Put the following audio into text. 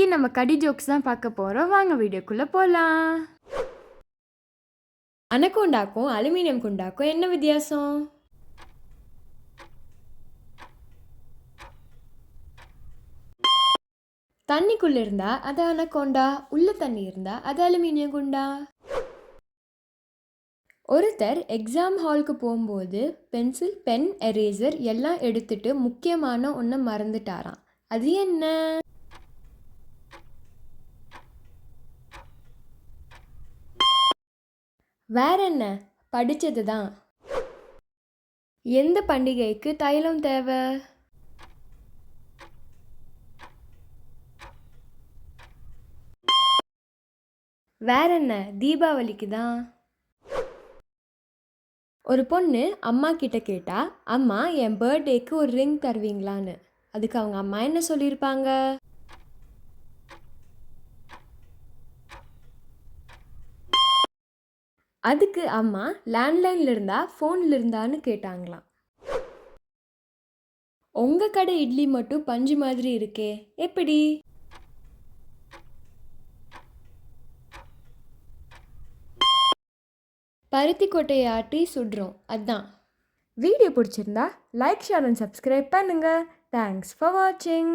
இன்னைக்கு நம்ம கடி ஜோக்ஸ் தான் பார்க்க போகிறோம் வாங்க வீடியோக்குள்ளே போகலாம் அனகோண்டாக்கும் அலுமினியம் குண்டாக்கும் என்ன வித்தியாசம்? தண்ணிக்குள்ள இருந்தா அது அனகோண்டா உள்ள தண்ணி இருந்தா அது அலுமினியம் குண்டா? ஒருத்தர் எக்ஸாம் ஹாலுக்கு போகும்போது பென்சில் பென் எரேசர் எல்லாம் எடுத்துட்டு முக்கியமான ஒன்றை மறந்துட்டாராம். அது என்ன? வேற என்ன படித்தது தான். எந்த பண்டிகைக்கு தைலம் தேவை? வேற என்ன தீபாவளிக்கு தான். ஒரு பொண்ணு அம்மா கிட்ட கேட்டா அம்மா என் பர்த்டேக்கு ஒரு ரிங் தருவீங்களான்னு. அதுக்கு அவங்க அம்மா என்ன சொல்லியிருப்பாங்க? அதுக்கு அம்மா லேண்ட்லைனில் இருந்தா ஃபோனில் இருந்தான்னு கேட்டாங்களாம். உங்கள் கடை இட்லி மட்டும் பஞ்சு மாதிரி இருக்கே எப்படி? பருத்தி கொட்டையை ஆட்டி சுடுறோம் அதான். வீடியோ பிடிச்சிருந்தா லைக் ஷேர் அண்ட் சப்ஸ்கிரைப் பண்ணுங்கள் தேங்க்ஸ் ஃபார் வாட்சிங்